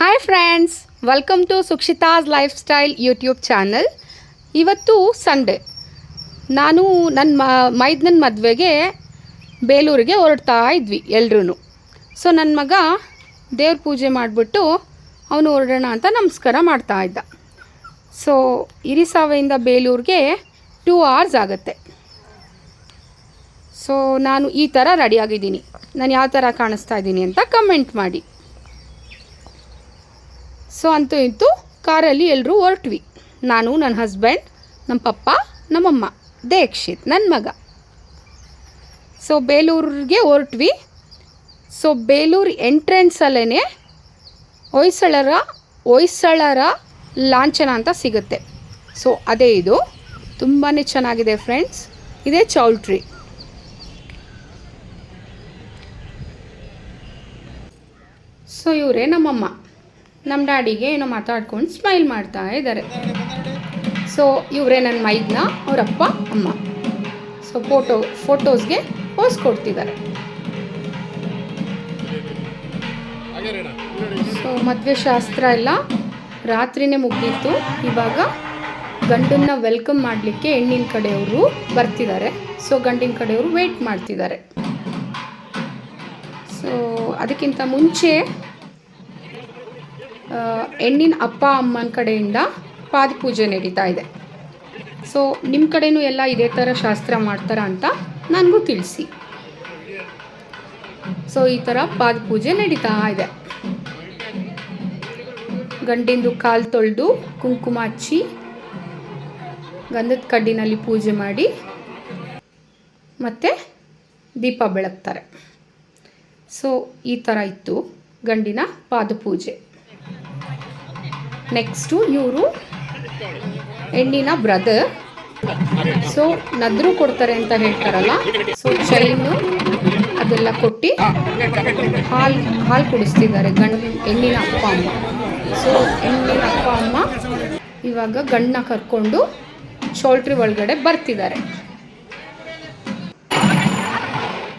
Hi friends welcome to Sukshita's lifestyle YouTube channel ಇವತ್ತು Sunday ನಾನು ನನ್ನ ಮ, ಮೈದ್ನನ ಮದುವೆಗೆ ಬೇಲೂರಿಗೆ ಹೊರಡ್ತಾ ಇದ್ವಿ ಎಲ್ರೂ ಸೊ ನನ್ನ ಮಗ ದೇವ್ರ ಪೂಜೆ ಮಾಡಿಬಿಟ್ಟು ಅವನು ಹೊರಡೋಣ ಅಂತ ನಮಸ್ಕಾರ ಮಾಡ್ತಾ ಇದ್ದ. ಸೊ ಇರಿಸಾವೆಯಿಂದ ಬೇಲೂರಿಗೆ ಟೂ ಅವರ್ಸ್ ಆಗುತ್ತೆ. ಸೊ ನಾನು ಈ ಥರ ರೆಡಿಯಾಗಿದ್ದೀನಿ ನಾನು ಯಾವ ಥರ ಕಾಣಿಸ್ತಾ ಇದ್ದೀನಿ ಅಂತ ಕಮೆಂಟ್ ಮಾಡಿ. ಸೊ ಅಂತೂ ಇಂತೂ ಕಾರಲ್ಲಿ ಎಲ್ಲರೂ ಹೊರಟ್ವಿ. ನಾನು ನನ್ನ ಹಸ್ಬೆಂಡ್ ನಮ್ಮ ಪಪ್ಪ ನಮ್ಮಮ್ಮ ದೀಕ್ಷಿತ್ ನನ್ನ ಮಗ. ಸೊ ಬೇಲೂರಿಗೆ ಹೊರಟ್ವಿ. ಸೊ ಬೇಲೂರು ಎಂಟ್ರೆನ್ಸಲ್ಲೇ ಹೊಯ್ಸಳರ ಹೊಯ್ಸಳರ ಲಾಂಛನ ಅಂತ ಸಿಗುತ್ತೆ. ಸೊ ಅದೇ ಇದು. ತುಂಬಾ ಚೆನ್ನಾಗಿದೆ ಫ್ರೆಂಡ್ಸ್ ಇದೇ ಚೌಲ್ಟ್ರಿ ಸೊ ಇವರೇ ನಮ್ಮಮ್ಮ. ನಮ್ಮ ಡ್ಯಾಡಿಗೆ ಏನೋ ಮಾತಾಡ್ಕೊಂಡು ಸ್ಮೈಲ್ ಮಾಡ್ತಾ ಇದ್ದಾರೆ. ಸೊ ಇವರೇ ನನ್ನ ಮೈದ್ನ, ಅವರಪ್ಪ, ಅಮ್ಮ. ಸೊ ಫೋಟೋ ಫೋಟೋಸ್ಗೆ ಪೋಸ್ ಕೊಡ್ತಿದ್ದಾರೆ. ಸೊ ಮದುವೆ ಶಾಸ್ತ್ರ ಎಲ್ಲ ರಾತ್ರಿನೇ ಮುಗ್ದಿತ್ತು. ಇವಾಗ ಗಂಡನ್ನ ವೆಲ್ಕಮ್ ಮಾಡಲಿಕ್ಕೆ ಹೆಣ್ಣಿನ ಕಡೆಯವರು ಬರ್ತಿದ್ದಾರೆ. ಸೊ ಗಂಡಿನ ಕಡೆಯವರು ವೆಯ್ಟ್ ಮಾಡ್ತಿದ್ದಾರೆ. ಸೊ ಅದಕ್ಕಿಂತ ಮುಂಚೆ ಹೆಣ್ಣಿನ ಅಪ್ಪ ಅಮ್ಮನ ಕಡೆಯಿಂದ ಪಾದಪೂಜೆ ನಡೀತಾ ಇದೆ. ಸೊ ನಿಮ್ಮ ಕಡೆನೂ ಎಲ್ಲ ಇದೇ ಥರ ಶಾಸ್ತ್ರ ಮಾಡ್ತಾರ ಅಂತ ನನಗೂ ತಿಳಿಸಿ. ಸೊ ಈ ಥರ ಪಾದಪೂಜೆ ನಡೀತಾ ಇದೆ. ಗಂಡಿಂದು ಕಾಲು ತೊಳೆದು ಕುಂಕುಮ ಹಚ್ಚಿ ಗಂಧದ ಕಡ್ಡಿನಲ್ಲಿ ಪೂಜೆ ಮಾಡಿ ಮತ್ತು ದೀಪ ಬೆಳಗ್ತಾರೆ. ಸೊ ಈ ಥರ ಇತ್ತು ಗಂಡಿನ ಪಾದಪೂಜೆ ನೆಕ್ಸ್ಟು ಇವರು ಹೆಣ್ಣಿನ ಬ್ರದರ್. ಸೊ ನದ್ರು ಕೊಡ್ತಾರೆ ಅಂತ ಹೇಳ್ತಾರಲ್ಲ. ಸೊ ಚೈನು ಅದೆಲ್ಲ ಕೊಟ್ಟು ಹಾಲು ಹಾಲು ಕುಡಿಸ್ತಿದ್ದಾರೆ ಗಂಡ, ಹೆಣ್ಣಿನ ಅಪ್ಪ, ಅಮ್ಮ. ಸೊ ಹೆಣ್ಣಿನ ಅಪ್ಪ, ಅಮ್ಮ ಇವಾಗ ಗಂಡನ್ನ ಕರ್ಕೊಂಡು ಶೋಲ್ಟ್ರಿ ಒಳಗಡೆ ಬರ್ತಿದ್ದಾರೆ.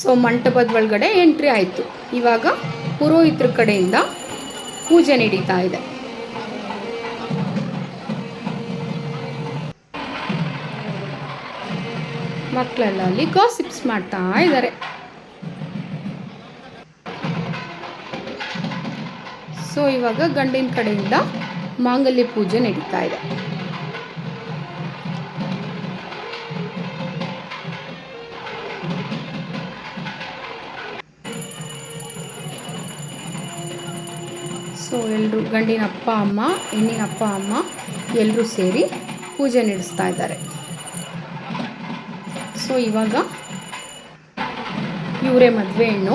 ಸೊ ಮಂಟಪದ ಒಳಗಡೆ ಎಂಟ್ರಿ ಆಯಿತು. ಇವಾಗ ಪುರೋಹಿತರ ಕಡೆಯಿಂದ ಪೂಜೆ ನಡೀತಾ ಇದೆ. ಮಕ್ಕಳೆಲ್ಲ ಅಲ್ಲಿ ಗಾಸಿಪ್ಸ್ ಮಾಡ್ತಾ ಇದ್ದಾರೆ. ಸೊ ಇವಾಗ ಗಂಡಿನ ಕಡೆಯಿಂದ ಮಾಂಗಲ್ಯ ಪೂಜೆ ನಡೀತಾ ಇದೆ. ಸೊ ಎಲ್ಲರೂ ಗಂಡಿನ ಅಪ್ಪ, ಅಮ್ಮ, ಹೆಣ್ಣಿನ ಅಪ್ಪ, ಅಮ್ಮ ಎಲ್ಲರೂ ಸೇರಿ ಪೂಜೆ ನಡೆಸ್ತಾ ಇದ್ದಾರೆ. ಸೊ ಇವಾಗ ಇವರೇ ಮದುವೆ ಹೆಣ್ಣು.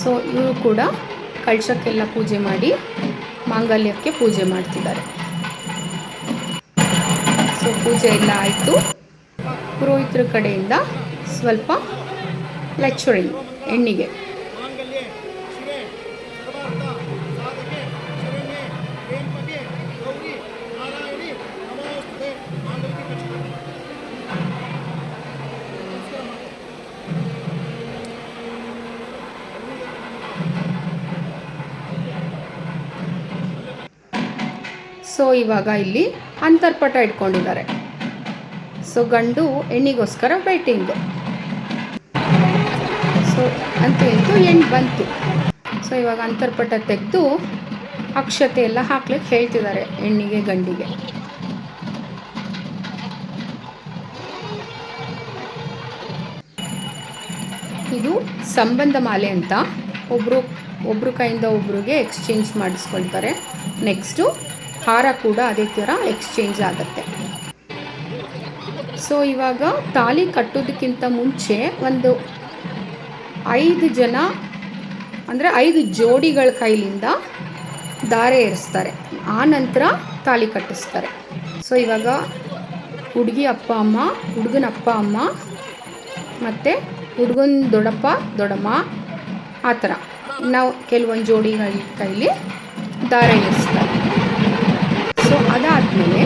ಸೊ ಇವರು ಕೂಡ ಕಳಶಕ್ಕೆಲ್ಲ ಪೂಜೆ ಮಾಡಿ ಮಾಂಗಲ್ಯಕ್ಕೆ ಪೂಜೆ ಮಾಡ್ತಿದ್ದಾರೆ. ಸೊ ಪೂಜೆ ಎಲ್ಲ ಆಯಿತು. ಪುರೋಹಿತರ ಕಡೆಯಿಂದ ಸ್ವಲ್ಪ ಲೆಚ್ಚುರಿಂಗ್ ಹೆಣ್ಣಿಗೆ. ಸೊ ಇವಾಗ ಇಲ್ಲಿ ಅಂತರ್ಪಟ ಇಟ್ಕೊಂಡಿದ್ದಾರೆ. ಸೊ ಗಂಡು ಹೆಣ್ಣಿಗೋಸ್ಕರ ವೇಟಿಂಗು ಸೊ ಅಂತ ಇಂತೂ ಹೆಣ್ಣು ಬಂತು. ಸೊ ಇವಾಗ ಅಂತರ್ಪಟ ತೆಗೆದು ಅಕ್ಷತೆ ಎಲ್ಲ ಹಾಕ್ಲಿಕ್ಕೆ ಹೇಳ್ತಿದ್ದಾರೆ ಹೆಣ್ಣಿಗೆ, ಗಂಡಿಗೆ. ಇದು ಸಂಬಂಧ ಮಾಲೆ ಅಂತ ಒಬ್ಬರು ಒಬ್ಬರು ಕೈಯಿಂದ ಒಬ್ರಿಗೆ ಎಕ್ಸ್ಚೇಂಜ್ ಮಾಡಿಸ್ಕೊಳ್ತಾರೆ. ನೆಕ್ಸ್ಟು ಹಾರ ಕೂಡ ಅದೇ ಥರ ಎಕ್ಸ್ಚೇಂಜ್ ಆಗುತ್ತೆ. ಸೊ ಇವಾಗ ತಾಲಿ ಕಟ್ಟೋದಕ್ಕಿಂತ ಮುಂಚೆ ಒಂದು ಐದು ಜನ, ಅಂದರೆ ಐದು ಜೋಡಿಗಳ ಕೈಲಿಂದ ದಾರೆ ಏರಿಸ್ತಾರೆ. ಆ ನಂತರ ತಾಲಿ ಕಟ್ಟಿಸ್ತಾರೆ. ಸೊ ಇವಾಗ ಹುಡುಗಿ ಅಪ್ಪ, ಅಮ್ಮ, ಹುಡುಗನ ಅಪ್ಪ, ಅಮ್ಮ, ಮತ್ತು ಹುಡುಗನ ದೊಡ್ಡಪ್ಪ, ದೊಡ್ಡಮ್ಮ, ಆ ಥರ. ನಾವು ಕೆಲವೊಂದು ಜೋಡಿಗಳ ಕೈಲಿ ದಾರೆ ಏರಿಸ್ತಾರೆ. ಅದಾದಮೇಲೆ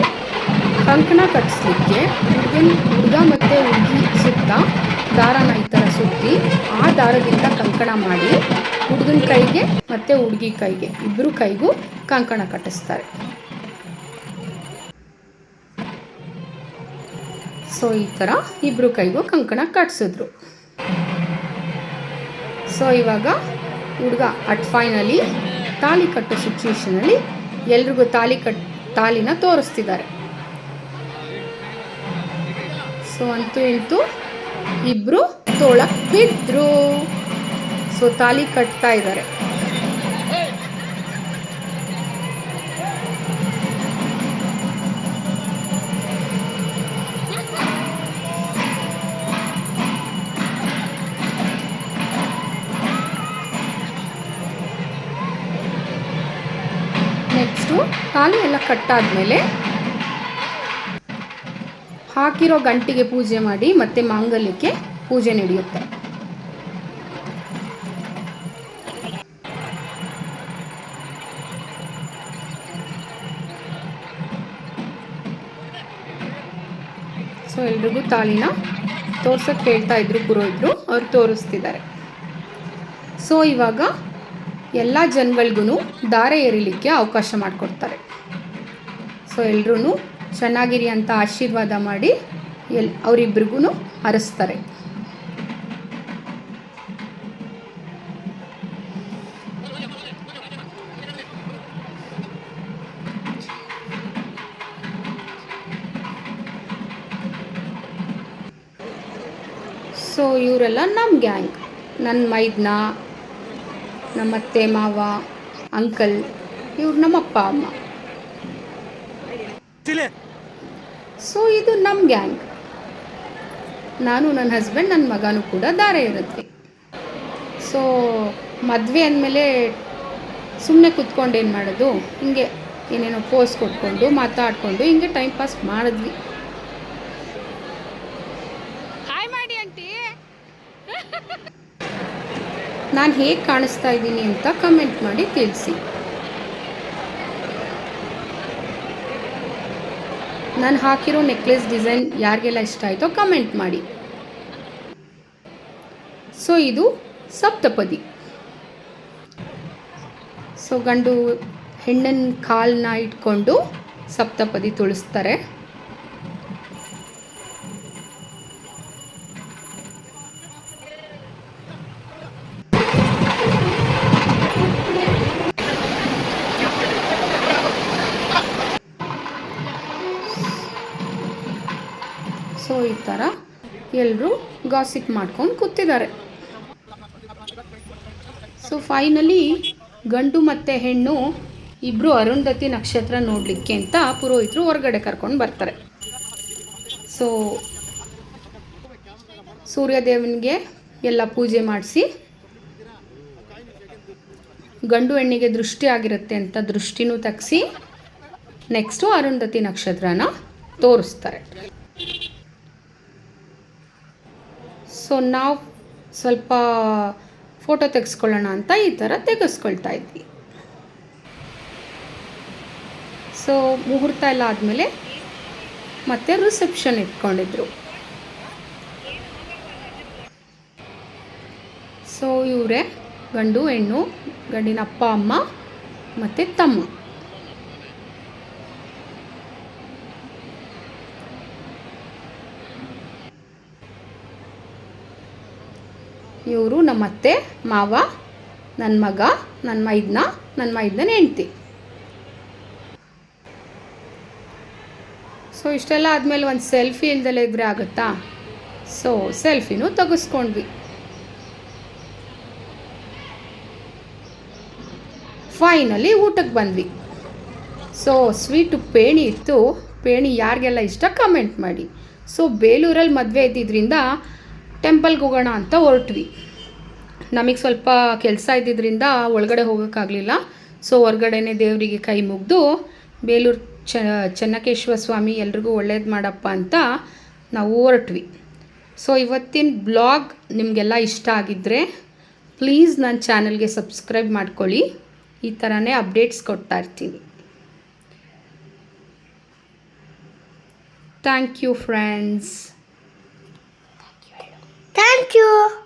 ಕಂಕಣ ಕಟ್ಟಿಸ್ಲಿಕ್ಕೆ ಹುಡುಗನ ಹುಡುಗ ಮತ್ತು ಹುಡುಗಿ ಸುತ್ತ ದಾರನ ಈ ಥರ ಸುತ್ತಿ ಆ ದಾರದಿಂದ ಕಂಕಣ ಮಾಡಿ ಹುಡುಗನ ಕೈಗೆ ಮತ್ತು ಹುಡುಗಿ ಕೈಗೆ ಇಬ್ಬರು ಕೈಗೂ ಕಂಕಣ ಕಟ್ಟಿಸ್ತಾರೆ. ಸೊ ಈ ಥರ ಇಬ್ಬರು ಕೈಗೂ ಕಂಕಣ ಕಟ್ಟಿಸಿದ್ರು ಸೊ ಇವಾಗ ಹುಡುಗ ಅಟ್ ಫೈನಲಿ ತಾಲಿ ಕಟ್ಟೋ ಸಿಚುವೇಶನಲ್ಲಿ ಎಲ್ರಿಗೂ ತಾಲಿ ಕಟ್ ತಾಲಿನ ತೋರಿಸ್ತಿದ್ದಾರೆ. ಸೊ ಅಂತೂ ಇಂತೂ ಇಬ್ರು ತೋಳಕ್ಕೆ ಬಿದ್ದರು ಸೊ ತಾಲಿ ಕಟ್ತಾ ಇದ್ದಾರೆ. ತಾಲಿ ಎಲ್ಲ ಕಟ್ಟಾದಮೇಲೆ ಹಾಕಿರೋ ಗಂಟಿಗೆ ಪೂಜೆ ಮಾಡಿ ಮತ್ತೆ ಮಾಂಗಲ್ಯಕ್ಕೆ ಪೂಜೆ ನಡೆಯುತ್ತೆ. ಸೊ ಎಲ್ರಿಗೂ ತಾಳಿನ ತೋರ್ಸಕ್ಕೆ ಹೇಳ್ತಾ ಇದ್ರು ಪುರೋಹಿತರು, ಅವ್ರು ತೋರಿಸ್ತಿದ್ದಾರೆ. ಸೊ ಇವಾಗ ಎಲ್ಲ ಜನಗಳಿಗೂ ದಾರೆ ಎರಿಲಿಕ್ಕೆ ಅವಕಾಶ ಮಾಡಿಕೊಡ್ತಾರೆ. ಸೊ ಎಲ್ಲರೂ ಚೆನ್ನಾಗಿರಿ ಅಂತ ಆಶೀರ್ವಾದ ಮಾಡಿ ಎಲ್ ಅವರಿಬ್ರಿಗೂ ಹರಿಸ್ತಾರೆ. ಸೊ ಇವರೆಲ್ಲ ನಮ್ಮ ಗ್ಯಾಂಗ್. ನನ್ನ ಮೈದ್ನ ನಮ್ಮತ್ತೆ ಮಾವ ಅಂಕಲ್ ಇವ್ರು ನಮ್ಮಪ್ಪ ಅಮ್ಮ. ಸೊ ಇದು ನಮ್ಮ ಗ್ಯಾಂಗ್. ನಾನು ನನ್ನ ಹಸ್ಬೆಂಡ್ ನನ್ನ ಮಗನೂ ಕೂಡ ದಾರೆ ಇರುತ್ತೆ. ಸೊ ಮದುವೆ ಅಂದಮೇಲೆ ಸುಮ್ಮನೆ ಕುತ್ಕೊಂಡು ಏನು ಮಾಡೋದು? ಹಿಂಗೆ ಏನೇನೋ ಪೋಸ್ ಕೊಟ್ಕೊಂಡು ಮಾತಾಡ್ಕೊಂಡು ಹಿಂಗೆ ಟೈಮ್ ಪಾಸ್ ಮಾಡಿದ್ವಿ ಹಾಯ್ ಮಾಡಿ ಆಂಟಿ ನಾನು ಹೇಗೆ ಕಾಣಿಸ್ತಾ ಇದ್ದೀನಿ ಅಂತ ಕಮೆಂಟ್ ಮಾಡಿ ತಿಳಿಸಿ. ನಾನು ಹಾಕಿರೋ ನೆಕ್ಲೆಸ್ ಡಿಸೈನ್ ಯಾರಿಗೆಲ್ಲ ಇಷ್ಟ ಆಯಿತೋ ಕಮೆಂಟ್ ಮಾಡಿ. ಸೊ ಇದು ಸಪ್ತಪದಿ. ಸೊ ಗಂಡು ಹೆಣ್ಣನ ಕಾಲನ್ನ ಇಟ್ಕೊಂಡು ಸಪ್ತಪದಿ ತುಳಿಸ್ತಾರೆ. ಸೊ ಈ ಥರ ಎಲ್ಲರೂ ಗಾಸಿಪ್ ಮಾಡ್ಕೊಂಡು ಕೂತಿದ್ದಾರೆ. ಸೊ ಫೈನಲಿ ಗಂಡು ಮತ್ತು ಹೆಣ್ಣು ಇಬ್ಬರು ಅರುಂಧತಿ ನಕ್ಷತ್ರ ನೋಡಲಿಕ್ಕೆ ಅಂತ ಪುರೋಹಿತರು ಹೊರಗಡೆ ಕರ್ಕೊಂಡು ಬರ್ತಾರೆ. ಸೊ ಸೂರ್ಯದೇವನಿಗೆ ಎಲ್ಲ ಪೂಜೆ ಮಾಡಿಸಿ ಗಂಡು ಹೆಣ್ಣಿಗೆ ದೃಷ್ಟಿ ಆಗಿರುತ್ತೆ ಅಂತ ದೃಷ್ಟಿನೂ ತಗ್ಸಿ ನೆಕ್ಸ್ಟು ಅರುಂಧತಿ ನಕ್ಷತ್ರನ ತೋರಿಸ್ತಾರೆ. ಸೊ ನಾವು ಸ್ವಲ್ಪ ಫೋಟೋ ತೆಗೆಸ್ಕೊಳ್ಳೋಣ ಅಂತ ಈ ಥರ ತೆಗೆಸ್ಕೊಳ್ತಾ ಇದ್ವಿ. ಸೊ ಮುಹೂರ್ತ ಎಲ್ಲ ಆದಮೇಲೆ ಮತ್ತೆ ರಿಸೆಪ್ಷನ್ ಇಟ್ಕೊಂಡಿದ್ರು. ಸೊ ಇವರೇ, ಗಂಡು, ಹೆಣ್ಣು, ಗಂಡಿನ ಅಪ್ಪ, ಅಮ್ಮ, ಮತ್ತು ತಮ್ಮ. ಇವರು ನಮ್ಮ ಅತ್ತೆ, ಮಾವ ನನ್ನ ಮಗ ನನ್ನ ಮೈದ್ನ ನನ್ನ ಮೈದ್ನ ಹೆಂಡ್ತಿ. ಸೊ ಇಷ್ಟೆಲ್ಲ ಆದಮೇಲೆ ಒಂದು ಸೆಲ್ಫಿ ಇಲ್ದಲೇ ಇದ್ರೆ ಆಗುತ್ತಾ? ಸೊ ಸೆಲ್ಫಿನೂ ತೆಗೆಸ್ಕೊಂಡ್ವಿ. ಫೈನಲಿ ಊಟಕ್ಕೆ ಬಂದ್ವಿ. ಸೊ ಸ್ವೀಟು ಪೇಣಿ ಇತ್ತು. ಪೇಣಿ ಯಾರಿಗೆಲ್ಲ ಇಷ್ಟ ಕಮೆಂಟ್ ಮಾಡಿ. ಸೊ ಬೇಲೂರಲ್ಲಿ ಮದುವೆ ಇದ್ದಿದ್ದರಿಂದ ಟೆಂಪಲ್ಗೆ ಹೋಗೋಣ ಅಂತ ಹೊರಟ್ವಿ. ನಮಗೆ ಸ್ವಲ್ಪ ಕೆಲಸ ಇದ್ದಿದ್ದರಿಂದ ಒಳಗಡೆ ಹೋಗೋಕ್ಕಾಗಲಿಲ್ಲ. ಸೊ ಹೊರ್ಗಡೆನೆ ದೇವರಿಗೆ ಕೈ ಮುಗಿದು ಬೇಲೂರು ಚ, ಚೆನ್ನಕೇಶ್ವರ ಸ್ವಾಮಿ ಎಲ್ರಿಗೂ ಒಳ್ಳೇದು ಮಾಡಪ್ಪ ಅಂತ ನಾವು ಹೊರಟ್ವಿ. ಸೊ ಇವತ್ತಿನ ಬ್ಲಾಗ್ ನಿಮಗೆಲ್ಲ ಇಷ್ಟ ಆಗಿದ್ದರೆ ಪ್ಲೀಸ್ ನನ್ನ ಚಾನಲ್ಗೆ ಸಬ್ಸ್ಕ್ರೈಬ್ ಮಾಡ್ಕೊಳ್ಳಿ. ಈ ಥರನೇ ಅಪ್ಡೇಟ್ಸ್ ಕೊಡ್ತಾ ಇರ್ತೀನಿ. Thank you friends. Thank you.